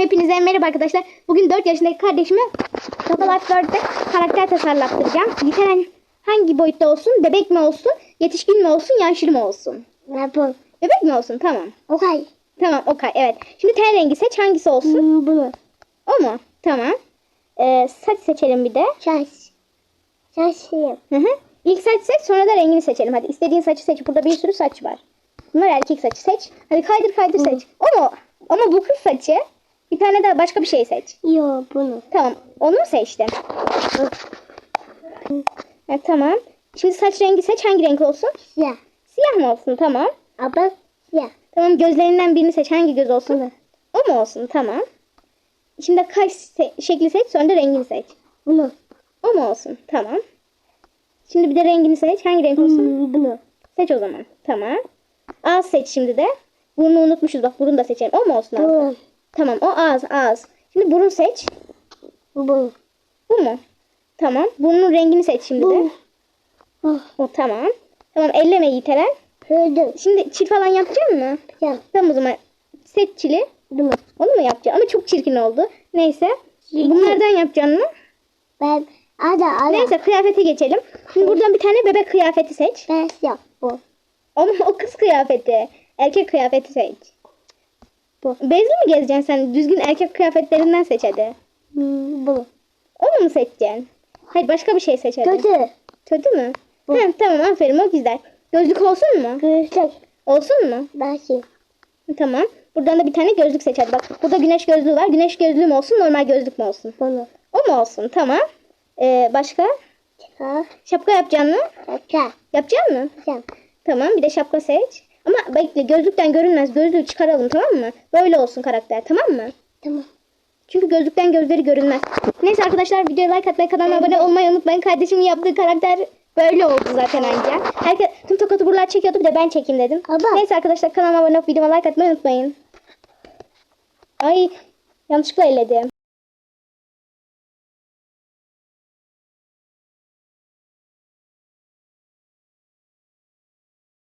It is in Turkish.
Hepinize merhaba arkadaşlar. Bugün 4 yaşındaki kardeşime Total Life 4'te karakter tasarlattıracağım. Yitelen hangi boyutta olsun? Bebek mi olsun? Yetişkin mi olsun? Yaşlı mı olsun? Ne bu? Bebek mi olsun? Tamam. Okay. Tamam okay evet. Şimdi ten rengi seç hangisi olsun? Hmm, bunu. O mu? Tamam. Ee, saç seçelim bir de. Şaş. Şaşayım. Hı hı. İlk saç seç sonra da rengini seçelim. Hadi istediğin saçı seç. Burada bir sürü saç var. Bunlar erkek saçı seç. Hadi kaydır kaydır seç. O mu? Ama bu kız saçı. Bir tane daha başka bir şey seç. Yo bunu. Tamam. Onu mu seçtin? Evet, tamam. Şimdi saç rengi seç. Hangi renk olsun? Siyah. Siyah mı olsun? Tamam. Ama siyah. Tamam gözlerinden birini seç. Hangi göz olsun? O mu olsun? Tamam. Şimdi kaş se- şekli seç. Sonra da rengini seç. Bunu. O mu olsun? Tamam. Şimdi bir de rengini seç. Hangi renk olsun? Hmm, bunu. Seç o zaman. Tamam. Ağız seç şimdi de. Burnu unutmuşuz. Bak burun da seçelim. O mu olsun ağız? Tamam o ağız ağız. Şimdi burun seç. Bu. Bu. Bu mu? Tamam. Burnun rengini seç şimdi de. Bu. Oh. O tamam. Tamam elleme Yiğiteren. Gördüm. Şimdi çil falan yapacak mı? Yapacağım. Tamam o zaman seç çili. Bunu. Onu mu yapacaksın? Ama çok çirkin oldu. Neyse. Bunlardan yapacaksın mı? Ben. Ada ada. Neyse kıyafete geçelim. Şimdi buradan bir tane bebek kıyafeti seç. Ben siyah. Bu. Ama o kız kıyafeti. Erkek kıyafeti seç. Bu. Bezli mi gezeceksin sen? Düzgün erkek kıyafetlerinden seç hadi. Hmm, bu. Onu mu seçeceksin? Hayır başka bir şey seç hadi. Kötü. Kötü mü? Bu. Ha, tamam aferin o güzel. Gözlük olsun mu? Görsek. Olsun mu? Şey. Tamam. Buradan da bir tane gözlük seç hadi bak. Burada güneş gözlüğü var. Güneş gözlüğü mü olsun normal gözlük mü olsun? Bunu. O mu olsun? Tamam. Ee, başka? Çıkar. Şapka yapacaksın mı? Çıkar. Yapacaksın mı? Yapacağım. Tamam bir de şapka seç. Ama bekle gözlükten görünmez. Gözlüğü çıkaralım tamam mı? Böyle olsun karakter tamam mı? Tamam. Çünkü gözlükten gözleri görünmez. Neyse arkadaşlar videoya like atmayı kanalıma abone olmayı unutmayın. Kardeşimin yaptığı karakter böyle oldu zaten anca. Herkes tüm tokatı buralar çekiyordu bir de ben çekeyim dedim. Baba. Neyse arkadaşlar kanalıma abone olup videoma like atmayı unutmayın. Ay yanlışlıkla eledim.